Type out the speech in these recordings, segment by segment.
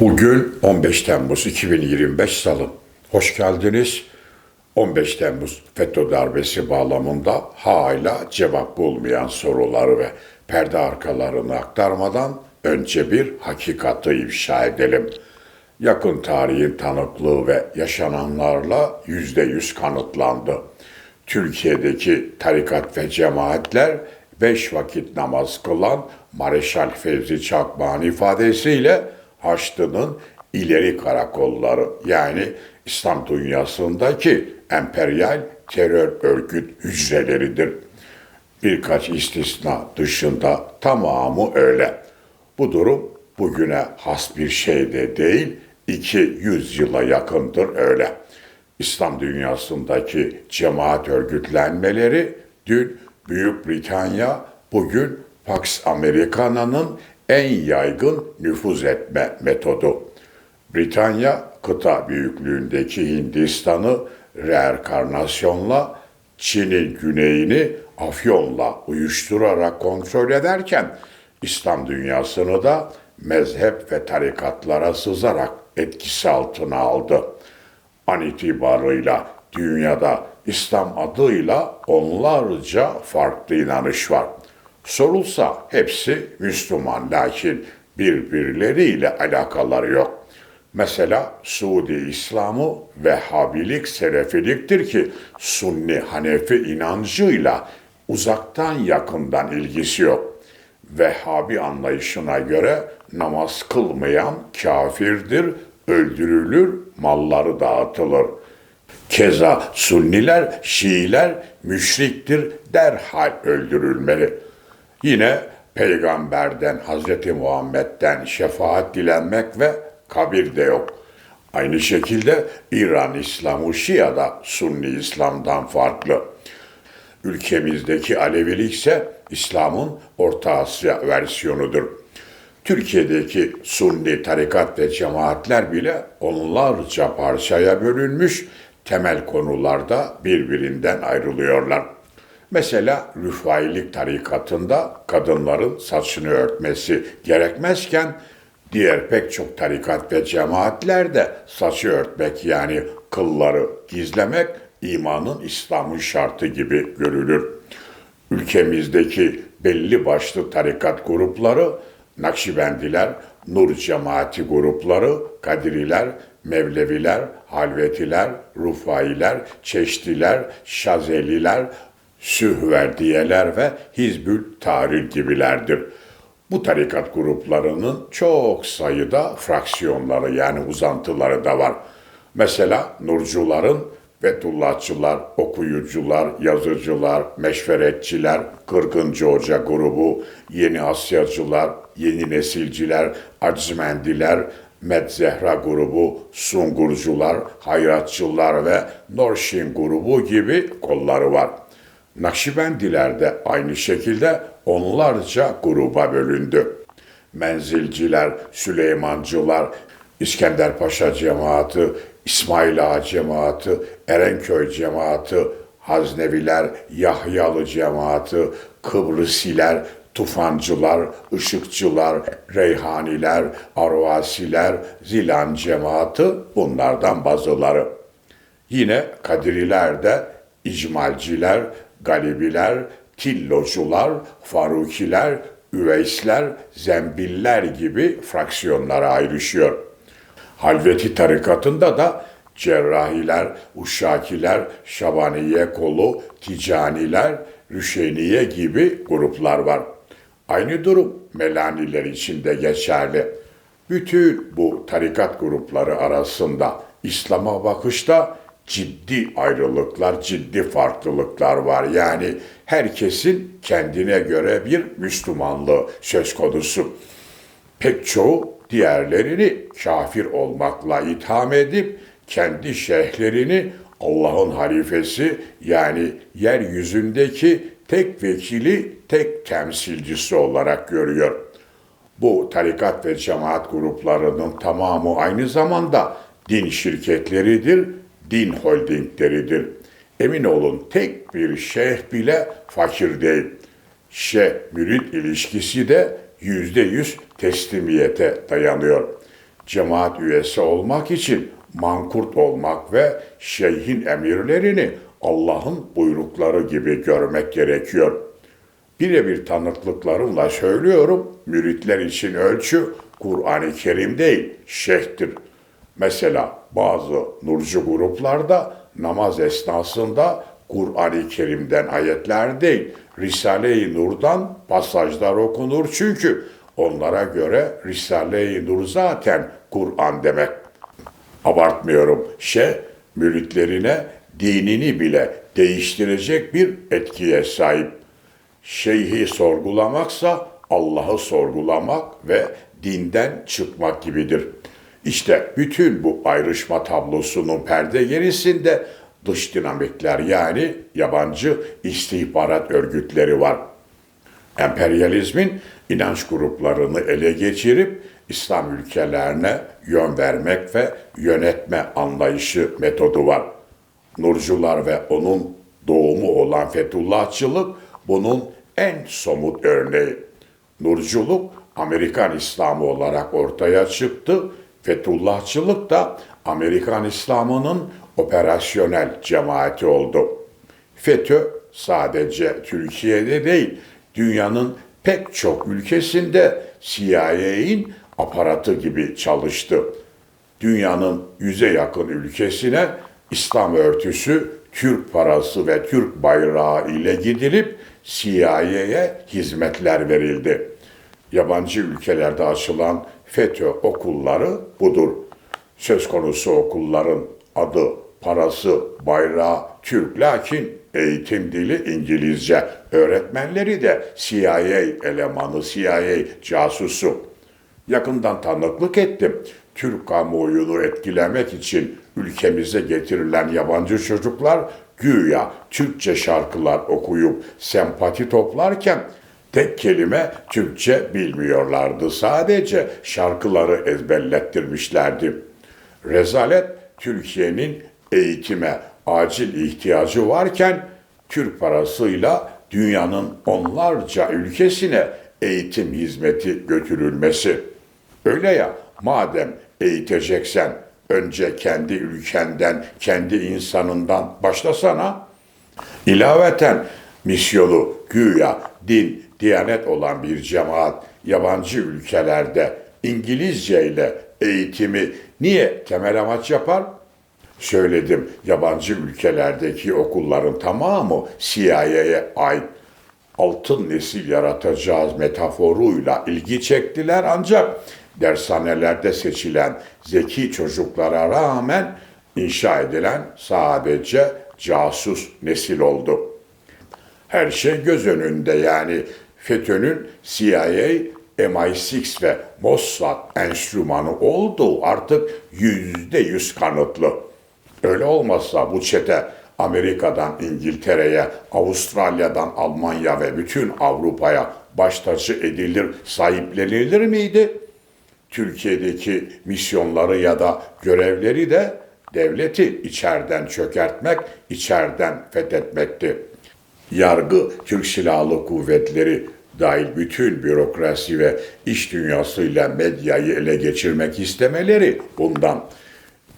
Bugün 15 Temmuz 2025 Salı. Hoş geldiniz. 15 Temmuz FETÖ darbesi bağlamında hala cevap bulmayan soruları ve perde arkalarını aktarmadan önce bir hakikati ifşa edelim. Yakın tarihin tanıklığı ve yaşananlarla yüzde yüz kanıtlandı. Türkiye'deki tarikat ve cemaatler beş vakit namaz kılan Mareşal Fevzi Çakmak'ın ifadesiyle Haçlı'nın ileri karakolları yani İslam dünyasındaki emperyal terör örgüt hücreleridir. Birkaç istisna dışında tamamı öyle. Bu durum bugüne has bir şey de değil, 200 yıla yakındır öyle. İslam dünyasındaki cemaat örgütlenmeleri dün Büyük Britanya, bugün Pax Americana'nın en yaygın nüfuz etme metodu. Britanya kıta büyüklüğündeki Hindistan'ı reenkarnasyonla, Çin'in güneyini afyonla uyuşturarak kontrol ederken İslam dünyasını da mezhep ve tarikatlara sızarak etkisi altına aldı. An itibarıyla dünyada İslam adıyla onlarca farklı inanış var. Sorulsa hepsi Müslüman lakin birbirleriyle alakaları yok. Mesela Suudi İslamı Vehhabilik Selefiliktir ki Sunni Hanefi inancıyla uzaktan yakından ilgisi yok. Vehhabi anlayışına göre namaz kılmayan kafirdir, öldürülür, malları dağıtılır. Keza Sunniler, Şiiler müşriktir, derhal öldürülmeli. Yine peygamberden, Hazreti Muhammed'den şefaat dilenmek ve kabir de yok. Aynı şekilde İran İslamı Şia da Sunni İslam'dan farklı. Ülkemizdeki Alevilik ise İslam'ın Orta Asya versiyonudur. Türkiye'deki Sunni tarikat ve cemaatler bile onlarca parçaya bölünmüş, temel konularda birbirinden ayrılıyorlar. Mesela Rüfailik tarikatında kadınların saçını örtmesi gerekmezken diğer pek çok tarikat ve cemaatler de saçı örtmek yani kılları gizlemek imanın İslam'ın şartı gibi görülür. Ülkemizdeki belli başlı tarikat grupları Nakşibendiler, Nur Cemaati grupları, Kadiriler, Mevleviler, Halvetiler, Rufailer, Çeştiler, Şazeliler, Sühverdiyeler ve Hizbül Tahrir gibilerdir. Bu tarikat gruplarının çok sayıda fraksiyonları yani uzantıları da var. Mesela Nurcuların, Fethullahçılar, okuyucular, yazıcılar, meşveretçiler, Kırkıncı Hoca grubu, Yeni Asyacılar, Yeni Nesilciler, Acmendiler, Medzehra grubu, Sungurcular, Hayratçılar ve Norşin grubu gibi kolları var. Nakşibendiler de aynı şekilde onlarca gruba bölündü. Menzilciler, Süleymancılar, İskender Paşa cemaati, İsmail Ağa cemaati, Erenköy cemaati, Hazneviler, Yahyalı cemaati, Kıbrısiler, Tufancılar, Işıkçılar, Reyhaniler, Arvasiler, Zilan cemaati bunlardan bazıları. Yine Kadiriler de İcmalciler, Galibiler, Tillocular, Farukiler, Üveysler, Zembiller gibi fraksiyonlara ayrışıyor. Halveti tarikatında da Cerrahiler, Uşakiler, Şabaniye kolu, Ticaniler, Rüşeniye gibi gruplar var. Aynı durum Melaniler için de geçerli. Bütün bu tarikat grupları arasında İslam'a bakışta ciddi ayrılıklar, ciddi farklılıklar var. Yani herkesin kendine göre bir Müslümanlığı söz konusu. Pek çoğu diğerlerini kafir olmakla itham edip kendi şeyhlerini Allah'ın halifesi yani yeryüzündeki tek vekili, tek temsilcisi olarak görüyor. Bu tarikat ve cemaat gruplarının tamamı aynı zamanda din şirketleridir, din holdingleridir. Emin olun tek bir şeyh bile fakir değil. Şeyh mürit ilişkisi de yüzde yüz teslimiyete dayanıyor. cemaat üyesi olmak için mankurt olmak ve şeyhin emirlerini Allah'ın buyrukları gibi görmek gerekiyor. Birebir tanıklıklarımla söylüyorum, müritler için ölçü Kur'an-ı Kerim değil, şeyhtir. Mesela bazı nurcu gruplarda namaz esnasında Kur'an-ı Kerim'den ayetler değil, Risale-i Nur'dan pasajlar okunur çünkü onlara göre Risale-i Nur zaten Kur'an demek. Abartmıyorum. Şey, müritlerine dinini bile değiştirecek bir etkiye sahip. Şeyhi sorgulamaksa Allah'ı sorgulamak ve dinden çıkmak gibidir. İşte bütün bu ayrışma tablosunun perde gerisinde dış dinamikler yani yabancı istihbarat örgütleri var. Emperyalizmin inanç gruplarını ele geçirip İslam ülkelerine yön vermek ve yönetme anlayışı metodu var. Nurcular ve onun doğumu olan Fethullahçılık bunun en somut örneği. Nurculuk Amerikan İslamı olarak ortaya çıktı. Fethullahçılık da Amerikan İslam'ının operasyonel cemaati oldu. FETÖ sadece Türkiye'de değil, dünyanın pek çok ülkesinde CIA'in aparatı gibi çalıştı. Dünyanın yüze yakın ülkesine İslam örtüsü, Türk parası ve Türk bayrağı ile gidilip CIA'ye hizmetler verildi. Yabancı ülkelerde açılan FETÖ okulları budur. Söz konusu okulların adı, parası, bayrağı Türk lakin eğitim dili İngilizce. Öğretmenleri de CIA elemanı, CIA casusu. Yakından tanıklık ettim. Türk kamuoyunu etkilemek için ülkemize getirilen yabancı çocuklar güya Türkçe şarkılar okuyup sempati toplarken tek kelime Türkçe bilmiyorlardı. Sadece şarkıları ezberlettirmişlerdi. Rezalet Türkiye'nin eğitime acil ihtiyacı varken Türk parasıyla dünyanın onlarca ülkesine eğitim hizmeti götürülmesi. Öyle ya madem eğiteceksen önce kendi ülkenden, kendi insanından başlasana. İlaveten misyonu güya din, diyanet olan bir cemaat yabancı ülkelerde İngilizce ile eğitimi niye temel amaç yapar? Söyledim yabancı ülkelerdeki okulların tamamı CIA'ye ait altın nesil yaratacağız metaforuyla ilgi çektiler ancak dershanelerde seçilen zeki çocuklara rağmen inşa edilen sadece casus nesil oldu. Her şey göz önünde yani FETÖ'nün CIA, MI6 ve Mossad enstrümanı olduğu artık yüzde yüz kanıtlı. Öyle olmazsa bu çete Amerika'dan İngiltere'ye, Avustralya'dan Almanya ve bütün Avrupa'ya baş tacı edilir, sahiplenilir miydi? Türkiye'deki misyonları ya da görevleri de devleti içeriden çökertmek, içeriden fethetmekti. Yargı, Türk Silahlı Kuvvetleri dahil bütün bürokrasi ve iş dünyasıyla medyayı ele geçirmek istemeleri bundan.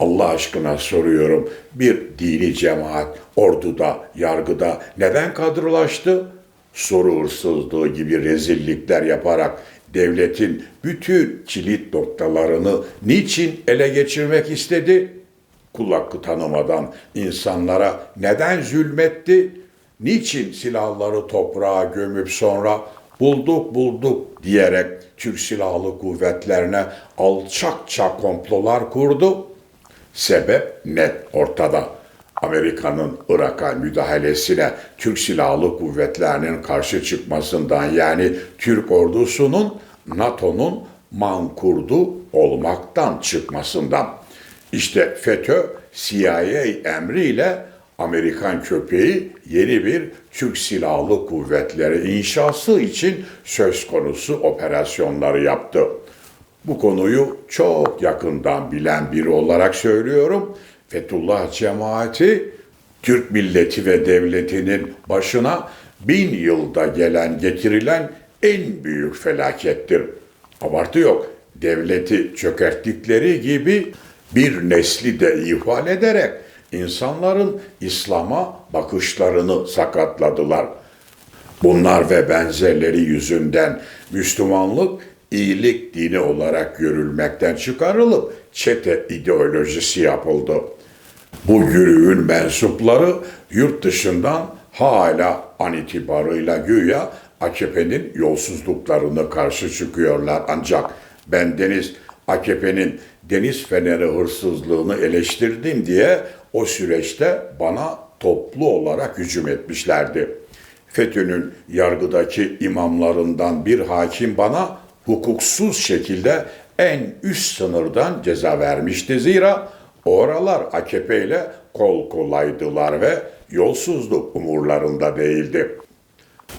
Allah aşkına soruyorum bir dini cemaat orduda, yargıda neden kadrolaştı? Soru hırsızlığı gibi rezillikler yaparak devletin bütün kilit noktalarını niçin ele geçirmek istedi? Kul hakkı tanımadan insanlara neden zulmetti? Niçin silahları toprağa gömüp sonra bulduk bulduk diyerek Türk Silahlı Kuvvetlerine alçakça komplolar kurdu? Sebep net ortada. Amerika'nın Irak'a müdahalesine Türk Silahlı Kuvvetlerinin karşı çıkmasından yani Türk ordusunun NATO'nun mankurdu olmaktan çıkmasından. İşte FETÖ CIA emriyle Amerikan köpeği yeni bir Türk Silahlı Kuvvetleri inşası için söz konusu operasyonları yaptı. Bu konuyu çok yakından bilen biri olarak söylüyorum. Fethullah cemaati Türk milleti ve devletinin başına bin yılda gelen getirilen en büyük felakettir. Abartı yok. devleti çökerttikleri gibi bir nesli de ihval ederek insanların İslam'a bakışlarını sakatladılar. Bunlar ve benzerleri yüzünden Müslümanlık iyilik dini olarak görülmekten çıkarılıp çete ideolojisi yapıldı. Bu yürüyün mensupları yurt dışından hala an itibarıyla güya AKP'nin yolsuzluklarını karşı çıkıyorlar. Ancak ben Deniz AKP'nin deniz feneri hırsızlığını eleştirdim diye o süreçte bana toplu olarak hücum etmişlerdi. FETÖ'nün yargıdaki imamlarından bir hakim bana hukuksuz şekilde en üst sınırdan ceza vermişti. Zira oralar AKP ile kol kolaydılar ve yolsuzluk umurlarında değildi.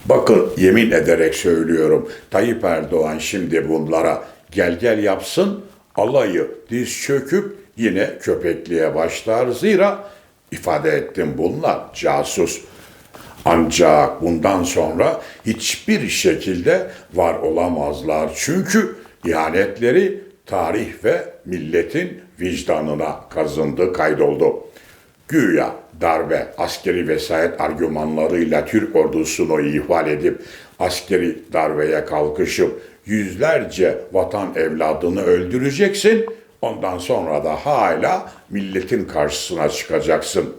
Bakın yemin ederek söylüyorum Tayyip Erdoğan şimdi bunlara gel gel yapsın alayı diz çöküp yine köpekliğe başlar. Zira ifade ettim bunlar casus. Ancak bundan sonra hiçbir şekilde var olamazlar. Çünkü ihanetleri tarih ve milletin vicdanına kazındı, kaydoldu. Güya darbe, askeri vesayet argümanlarıyla Türk ordusunu ihval edip askeri darbeye kalkışıp yüzlerce vatan evladını öldüreceksin. Ondan sonra da hala milletin karşısına çıkacaksın.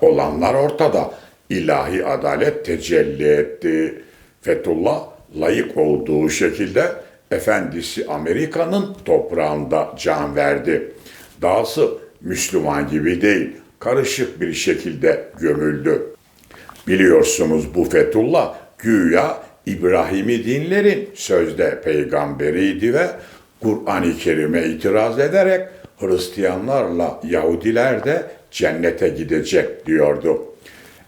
Olanlar ortada. İlahi adalet tecelli etti. Fethullah layık olduğu şekilde efendisi Amerika'nın toprağında can verdi. Dahası Müslüman gibi değil, karışık bir şekilde gömüldü. Biliyorsunuz bu Fethullah güya İbrahimi dinlerin sözde peygamberiydi ve Kur'an-ı Kerim'e itiraz ederek Hristiyanlarla Yahudiler de cennete gidecek diyordu.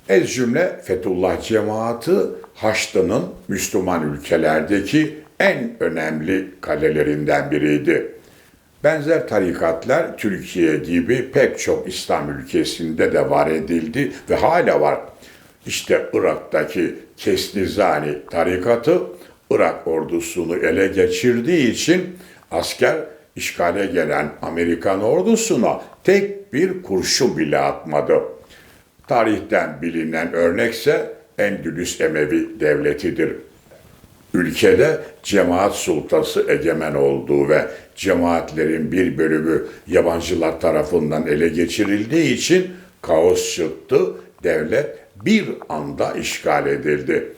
Ez cümle Fethullah cemaati Haçlı'nın Müslüman ülkelerdeki en önemli kalelerinden biriydi. Benzer tarikatlar Türkiye gibi pek çok İslam ülkesinde de var edildi ve hala var. İşte Irak'taki Kesnizani tarikatı Irak ordusunu ele geçirdiği için asker işgale gelen Amerikan ordusuna tek bir kurşun bile atmadı. Tarihten bilinen örnekse Endülüs Emevi Devleti'dir. Ülkede cemaat sultası egemen olduğu ve cemaatlerin bir bölümü yabancılar tarafından ele geçirildiği için kaos çıktı, devlet bir anda işgal edildi.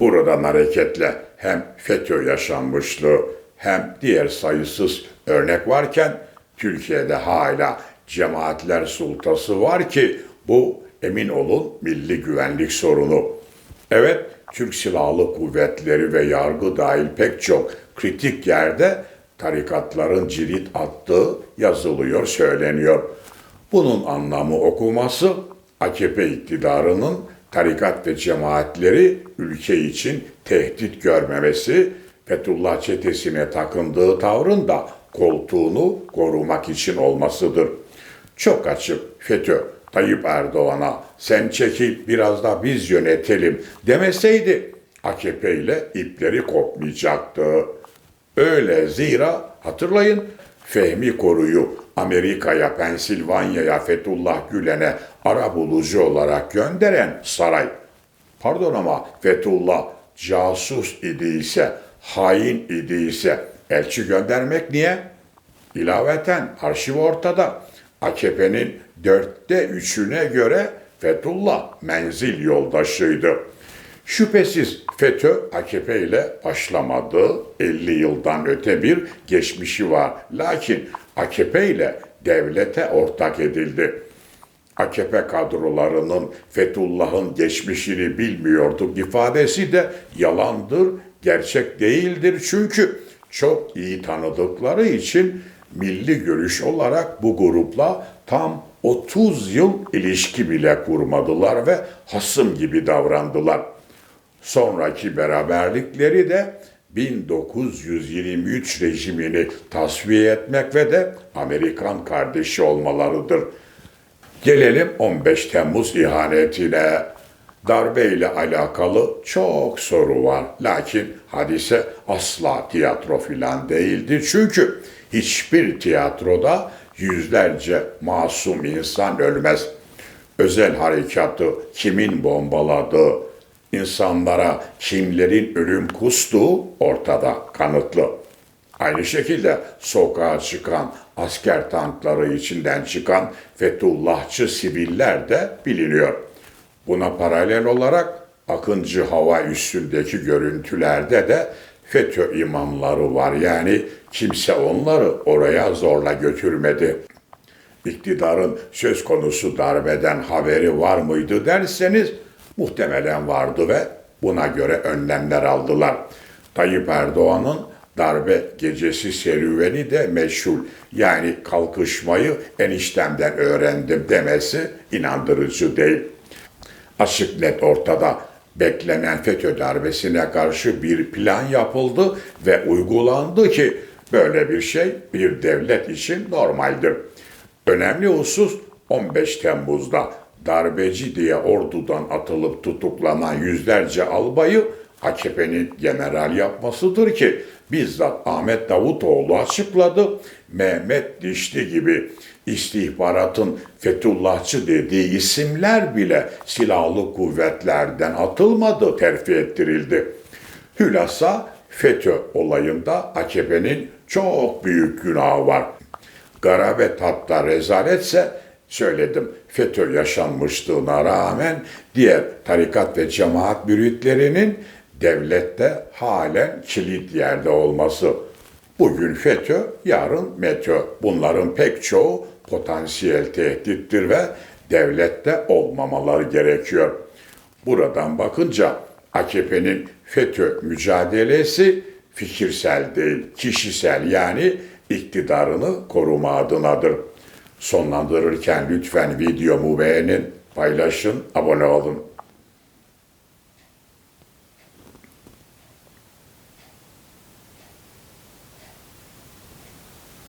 Buradan hareketle hem FETÖ yaşanmışlığı hem diğer sayısız örnek varken Türkiye'de hala cemaatler sultası var ki bu emin olun milli güvenlik sorunu. Evet, Türk Silahlı Kuvvetleri ve yargı dahil pek çok kritik yerde tarikatların cirit attığı yazılıyor, söyleniyor. Bunun anlamı okuması AKP iktidarının tarikat ve cemaatleri ülke için tehdit görmemesi, Fethullah çetesine takındığı tavrın da koltuğunu korumak için olmasıdır. Çok açık FETÖ Tayyip Erdoğan'a sen çekil biraz da biz yönetelim demeseydi AKP ile ipleri kopmayacaktı. Öyle zira hatırlayın Fehmi Koru'yu Amerika'ya, Pensilvanya'ya, Fethullah Gülen'e ara bulucu olarak gönderen saray. Pardon ama Fethullah casus idiyse, hain idiyse elçi göndermek niye? İlaveten arşiv ortada. AKP'nin dörtte üçüne göre Fethullah menzil yoldaşıydı. Şüphesiz FETÖ AKP ile başlamadı. 50 yıldan öte bir geçmişi var. Lakin AKP ile devlete ortak edildi. AKP kadrolarının Fethullah'ın geçmişini bilmiyorduk ifadesi de yalandır, gerçek değildir. Çünkü çok iyi tanıdıkları için milli görüş olarak bu grupla tam 30 yıl ilişki bile kurmadılar ve hasım gibi davrandılar. Sonraki beraberlikleri de 1923 rejimini tasfiye etmek ve de Amerikan kardeşi olmalarıdır. Gelelim 15 Temmuz ihanetine. Darbe ile alakalı çok soru var. Lakin hadise asla tiyatro filan değildi. Çünkü hiçbir tiyatroda yüzlerce masum insan ölmez. Özel harekatı kimin bombaladığı, insanlara kimlerin ölüm kustuğu ortada kanıtlı. Aynı şekilde sokağa çıkan asker tankları içinden çıkan Fethullahçı siviller de biliniyor. Buna paralel olarak Akıncı hava üstündeki görüntülerde de FETÖ imamları var. Yani kimse onları oraya zorla götürmedi. İktidarın söz konusu darbeden haberi var mıydı derseniz muhtemelen vardı ve buna göre önlemler aldılar. Tayyip Erdoğan'ın darbe gecesi serüveni de meşhur. Yani kalkışmayı eniştemden öğrendim demesi inandırıcı değil. Açık net ortada beklenen FETÖ darbesine karşı bir plan yapıldı ve uygulandı ki böyle bir şey bir devlet için normaldir. Önemli husus 15 Temmuz'da darbeci diye ordudan atılıp tutuklanan yüzlerce albayı AKP'nin general yapmasıdır ki bizzat Ahmet Davutoğlu açıkladı. Mehmet Dişli gibi istihbaratın Fethullahçı dediği isimler bile silahlı kuvvetlerden atılmadı, terfi ettirildi. Hülasa FETÖ olayında AKP'nin çok büyük günahı var. Garabet hatta rezaletse söyledim FETÖ yaşanmışlığına rağmen diğer tarikat ve cemaat müritlerinin devlette halen kilit yerde olması. Bugün FETÖ, yarın METÖ. Bunların pek çoğu potansiyel tehdittir ve devlette olmamaları gerekiyor. Buradan bakınca AKP'nin FETÖ mücadelesi fikirsel değil, kişisel yani iktidarını koruma adınadır. Sonlandırırken lütfen videomu beğenin, paylaşın, abone olun.